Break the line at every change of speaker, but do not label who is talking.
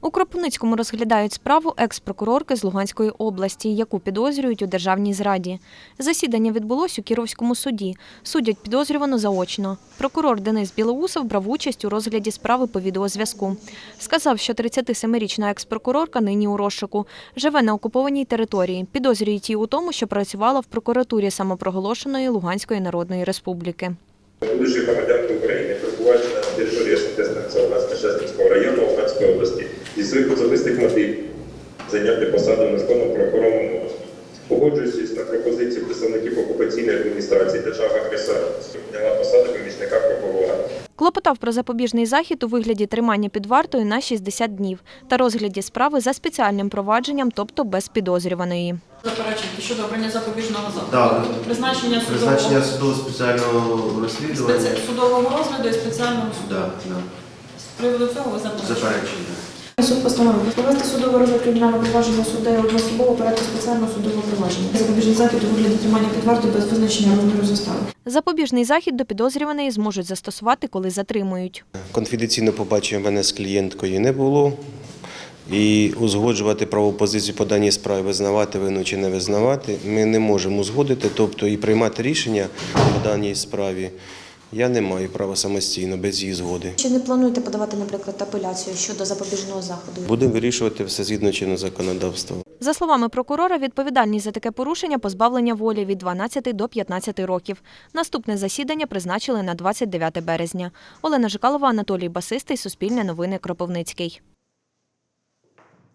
У Кропивницькому розглядають справу екс-прокурорки з Луганської області, яку підозрюють у державній зраді. Засідання відбулось у Кіровському суді. Судять підозрювану заочно. Прокурор Денис Білоусов брав участь у розгляді справи по відеозв'язку. Сказав, що 37-річна екс-прокурорка нині у розшуку. Живе на окупованій території. Підозрюють її у тому, що працювала в прокуратурі самопроголошеної Луганської Народної Республіки.
Будучи громадянкою України, перебуваючи на території Шестесницького Шестинського району Луганської області, зі своїх особистих мотивів зайняти посаду незаконно правоохоронному органі. Погоджуючись на пропозицію представників окупаційної адміністрації держави-агресора, зняла посаду помічника прокурора.
Клопотав про запобіжний захід у вигляді тримання під вартою на 60 днів та розгляді справи за спеціальним провадженням, тобто без підозрюваної.
Заперечуєте щодо обрання запобіжного заходу.
Так.
Призначення
Призначення
судового,
судового спеціального розслідування.
спеці- судового розгляду і спеціального суду.
Да, да.
З приводу цього ви заперечуєте.
Заперечення.
Суд постановив провести судове розгляд кримінального провадження суддею одноособово порядку спеціального судового провадження. Запобіжний захід у вигляді тримання під вартою без визначення розміру застави.
Запобіжний захід до підозрюваної зможуть застосувати, коли затримують.
Конфіденційного побачення мене з клієнткою не було. І узгоджувати правову позицію по даній справі, визнавати вину чи не визнавати, ми не можемо узгодити, тобто і приймати рішення по даній справі я не маю права самостійно, без її згоди.
Чи не плануєте подавати, наприклад, апеляцію щодо запобіжного заходу?
Будемо вирішувати все згідно чинного законодавства.
За словами прокурора, відповідальність за таке порушення позбавлення волі від 12 до 15 років. Наступне засідання призначили на 29 березня. Олена Жикалова, Анатолій Басистий, Суспільне новини Кропивницький.